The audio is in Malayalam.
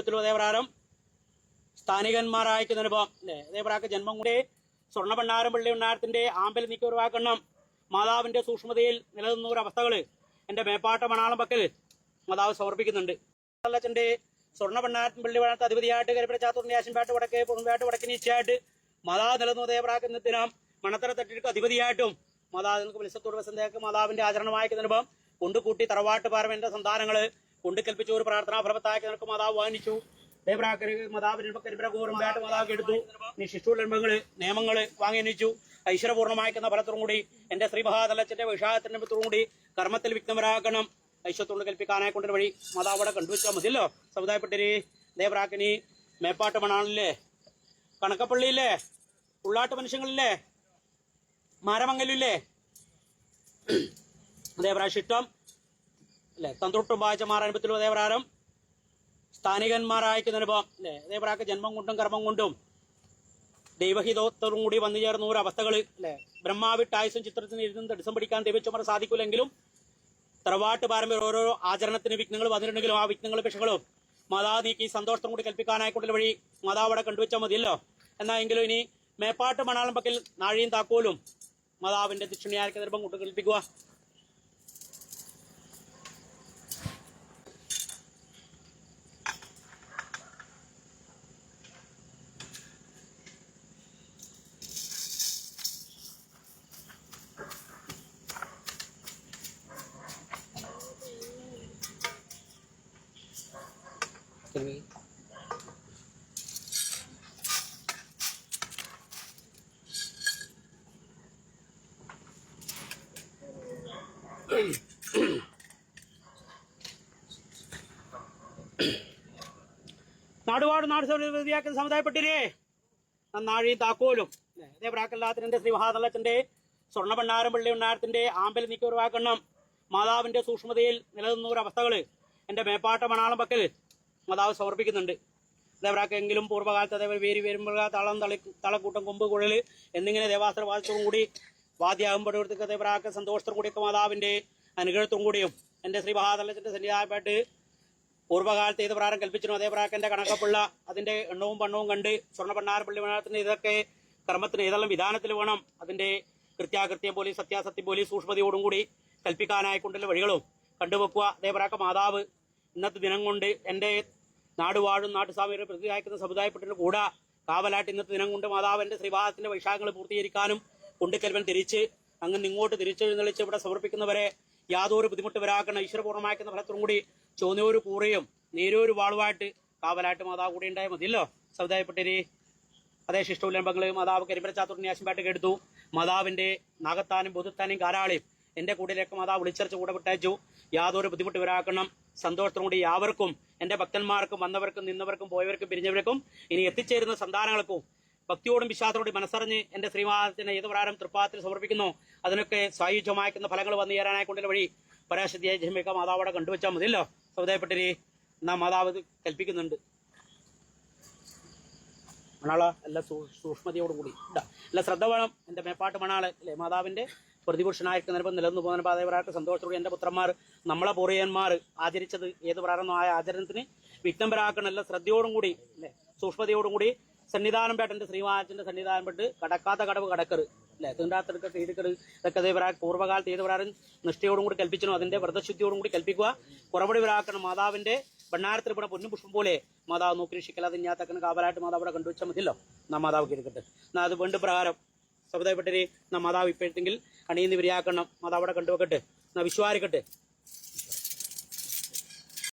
അതേപ്രകാരം സ്ഥാനികന്മാരായിരിക്കുന്ന അനുഭവം. അല്ലേ അതേപ്രകാരം ജന്മം കൂടെ സ്വർണഭണ്ഡാരം പള്ളി ഉണ്ണാരത്തിന്റെ ആമ്പൽ നീക്കി ഒഴിവാക്കണം മാതാവിന്റെ സൂക്ഷ്മതയിൽ നിലനിന്ന ഒരു അവസ്ഥകൾ എന്റെ മേപ്പാട്ട മണാളം പക്കൽ മാതാവ് സമർപ്പിക്കുന്നുണ്ട്. അച്ഛന്റെ സ്വർണഭണ്ഡാരത്തിൻ പള്ളി വളർത്ത അധിപതിയായിട്ട് കരിപ്പിട ചാത്തൂറിന്റെ ആശൻപാട്ട് വടക്കേ പുറമ്പാട്ട് വടക്കിനീച്ചയായിട്ട് മാതാവ് നിലനിന്നു അതേപ്രകാരം ദിനം മണത്തര തട്ടിട്ട് അധിപതിയായിട്ടും മാതാവ് മത്സ്യത്തോട് വസന്തേക്ക് മാതാവിന്റെ ആചരണമായിരിക്കുന്ന അനുഭവം. കൊണ്ടുകൂട്ടി തറവാട്ട് പാരമ്പര്യ സന്താനങ്ങൾ കൊണ്ടുകൽപ്പിച്ച ഒരു പ്രാർത്ഥനാ ഫലവത്താക്കി നിനക്ക് മാതാവ് വാങ്ങിച്ചു മാതാവ് എടുത്തു. നീ ശിശുലന്മകൾ നിയമങ്ങൾ വാങ്ങി അണിച്ചു ഐശ്വരപൂർണമാക്കുന്ന ഫലത്തോടും കൂടി എന്റെ ശ്രീ മഹാതലച്ചന്റെ വിഷാദത്തിന്റെ മിത്രവും കൂടി കർമ്മത്തിൽ വിഘ്നമരാക്കണം ഐശ്വത്തോട് കൽപ്പിക്കാനായി കൊണ്ടൊരു വഴി മാതാവ് അവിടെ കണ്ടുവച്ചാൽ മതിയല്ലോ. സമുദായപ്പെട്ടിരി ദേവരാക്കനി മേപ്പാട്ട് മണാളില്ലേ? കണക്കപ്പള്ളിയില്ലേ? ഉള്ളാട്ട് മനുഷ്യങ്ങളില്ലേ? മരമംഗലില്ലേ? ദേവരാശിഷ്ടം അല്ലെ? തന്ത്രൊട്ടും വായിച്ച മാറാനുഭവത്തിലും അതേപ്രകാരം സ്ഥാനികന്മാരായിക്കുന്ന അനുഭവം അല്ലെ? അതേപ്രകാരം ജന്മം കൊണ്ടും കർമ്മം കൊണ്ടും ദൈവഹിതോത്തരും കൂടി വന്നു ചേർന്ന ഒരു അവസ്ഥകൾ അല്ലെ? ബ്രഹ്മാവിട്ടായുസും ചിത്രത്തിന് ഇരുന്ന് തടസ്സം പിടിക്കാൻ ദൈവച്ചുമർ സാധിക്കില്ലെങ്കിലും തറവാട്ട് പാരമ്പര്യം ഓരോ ആചരണത്തിന് വിഘ്നങ്ങൾ വന്നിട്ടുണ്ടെങ്കിലും ആ വിഘ്നങ്ങളും പക്ഷകളും മാതാ നീക്കി സന്തോഷം കൂടി കൽപ്പിക്കാനായിക്കൊണ്ടുള്ള വഴി മാതാവ് അവിടെ കണ്ടുവച്ചാൽ മതിയല്ലോ? എന്നാ എങ്കിലും ഇനി മേപ്പാട്ട് മണാളം പക്കൽ നാഴിയും താക്കോലും മാതാവിന്റെ ദക്ഷിണയായിരിക്കുന്ന നിർഭം കൊണ്ട് കൽപ്പിക്കുക. നാടുപാട് നാട് വ്യതിയാക്കുന്ന സമുദായപ്പെട്ടിരേ നന്നാഴി താക്കോലും. അതേ പ്രാക്കല്ലാത്തിന്റെ ശ്രീ മഹാതലത്തിന്റെ സ്വർണഭണ്ഡാരം പള്ളി ഉണ്ണാരത്തിന്റെ ആമ്പൽ നീക്കി ഒഴിവാക്കണം മാതാവിന്റെ സൂക്ഷ്മതയിൽ നിലനിന്ന ഒരു അവസ്ഥകൾ എന്റെ മേപ്പാട്ട മണാളം പക്കൽ മാതാവ് സമർപ്പിക്കുന്നുണ്ട്. ദേവരാക്കെങ്കിലും പൂർവകാലത്ത് അതേപോലെ വേരി വരുമ്പോൾ തളം തളി തളക്കൂട്ടം കൊമ്പ് കുഴൽ എന്നിങ്ങനെ ദേവാസ്ത്ര വാദത്തോടും കൂടി വാദ്യാകുമ്പോഴത്തേക്ക് ദേവരാക്ക സന്തോഷത്തോടും കൂടിയൊക്കെ മാതാവിന്റെ അനുഗ്രഹത്തോടും കൂടിയും എന്റെ ശ്രീ മഹാതലത്തിന്റെ സന്നിധാനമായിട്ട് പൂർവകാലത്ത് ഏത് പ്രാരം കൽപ്പിച്ചിരുന്നു അതേ പ്രാക്കന്റെ കണക്കപ്പുള്ള അതിന്റെ എണ്ണവും പണ്ണവും കണ്ട് സ്വർണ പള്ളി മണത്തിന് ഇതൊക്കെ കർമ്മത്തിന് ഏതെല്ലാം വിധാനത്തിൽ വേണം അതിന്റെ കൃത്യാകൃത്യം പോലീസ് സത്യാസത്യം പോലീസ് സൂക്ഷ്മതയോടും കൂടി കൽപ്പിക്കാനായിക്കൊണ്ടുള്ള വഴികളും കണ്ടുവെക്കുക. അതേപ്രാക്ക മാതാവ് ഇന്നത്തെ ദിനം കൊണ്ട് എന്റെ നാടുവാഴും നാട്ടുസ്വാമിയുടെ പ്രതിയാക്കുന്ന സമുദായപ്പെട്ടിന് കൂടാ കാവലായിട്ട് ഇന്നത്തെ ദിനം കൊണ്ട് മാതാവിന്റെ ശ്രീവാദത്തിന്റെ വൈശാഖങ്ങൾ പൂർത്തീകരിക്കാനും കൊണ്ടുക്കൽവൻ തിരിച്ച് അങ്ങനെ ഇങ്ങോട്ട് തിരിച്ചെഴുന്നള്ളിച്ച് ഇവിടെ സമർപ്പിക്കുന്നവരെ യാതൊരു ബുദ്ധിമുട്ട് വരാക്കുന്ന ഈശ്വരപൂർണമാക്കുന്ന ഫലത്തോടും കൂടി ചോന്നൂര് കൂറയും നേരൊരു വാളുമായിട്ട് കാവലായിട്ട് മാതാവ് കൂടി ഉണ്ടായ മതിയല്ലോ. സമുദായപ്പെട്ടിരി അതേ ശിഷ്ടോല്ലംബങ്ങൾ മാതാവ് കരിമ്പരച്ചാത്തുറിനെ ആശംപാട്ട് എടുത്തു മാതാവിന്റെ നാഗത്താനും ബുദ്ധത്താനും കാരാളിയും എന്റെ കൂടിലേക്ക് മാതാ വിളിച്ചറിച്ച് കൂടെ വിട്ടയച്ചു. യാതൊരു ബുദ്ധിമുട്ട് വരാക്കണം സന്തോഷത്തോടു കൂടി യാവർക്കും എന്റെ ഭക്തന്മാർക്കും വന്നവർക്കും നിന്നവർക്കും പോയവർക്കും പിരിഞ്ഞവർക്കും ഇനി എത്തിച്ചേരുന്ന സന്താനങ്ങൾക്കും ഭക്തിയോടും വിശ്വാസത്തോടും മനസ്സറിഞ്ഞ് എന്റെ ശ്രീമാതത്തിന് ഏത് പ്രകാരം തൃപ്പാത്തിൽ സമർപ്പിക്കുന്നു. അതിനൊക്കെ സായുജ്യമാക്കുന്ന ഫലങ്ങൾ വന്നു ചേരാനായി കൊണ്ടുള്ള വഴി പരാശക്തിയായ ജന്മിക മാതാവോടെ കണ്ടുവച്ചാൽ മതിയല്ലോ. സമുദായപ്പെട്ടര് എന്നാ മാതാവ് കൽപ്പിക്കുന്നുണ്ട്. മണാള എല്ലാ സൂ- സൂക്ഷ്മതയോടും കൂടി ഇതാ എല്ലാ ശ്രദ്ധ വേണം. എന്റെ മേപ്പാട്ട് മണാൾ അല്ലെ? മാതാവിന്റെ പ്രതിപുരുഷനായിരിക്കുന്ന നിലപ്പം നിലനിന്ന് പോകുന്ന പാതയവരായിട്ട് സന്തോഷത്തോടെ എന്റെ പുത്രന്മാർ നമ്മളെ പൊറിയന്മാർ ആചരിച്ചത് ഏത് പ്രാരംഭം ആ ആചരണത്തിന് വിഘ്നം വരാക്കണം ശ്രദ്ധയോടും കൂടി അല്ലെ? സൂക്ഷ്മതയോടും കൂടി സന്നിധാനം പേട്ടന്റെ ശ്രീവാചന്റെ സന്നിധാനം പെട്ട് കടക്കാത്ത കടവ് കടക്കറ് അല്ലെ? തീണ്ടാത്തെടുക്ക തീടുക്കറ് ഇതൊക്കെ അതേ പൂർവകാലത്ത് ഏത് പ്രാരം നിഷ്ഠയോടും കൂടി കൽപ്പിച്ചു അതിന്റെ വ്രതശുദ്ധിയോടും കൂടി കൽപ്പിക്കുക. കുറവടി വരാക്കണം മാതാവിന്റെ ഭണ്ണാരത്തിൽ ഇവിടെ പൊന്നും പുഷ്പം പോലെ മാതാവ് നോക്കി രക്ഷിക്കലാതെ ഞാത്തക്കന് കാവലായിട്ട് മാതാവ് അവിടെ കണ്ടുവച്ചാൽ മതിയല്ലോ. നാം മാതാവ് കേൾക്കട്ടെ എന്നാൽ അത് വേണ്ട പ്രകാരം സമുദായപ്പെട്ടരെ നാം മാതാവ് ഇപ്പോഴത്തെങ്കിൽ അണിയുന്ന വിരിയാക്കണം. അത് അവിടെ കണ്ടുവെക്കട്ടെ. എന്നാൽ വിശ്വാരിക്കട്ടെ.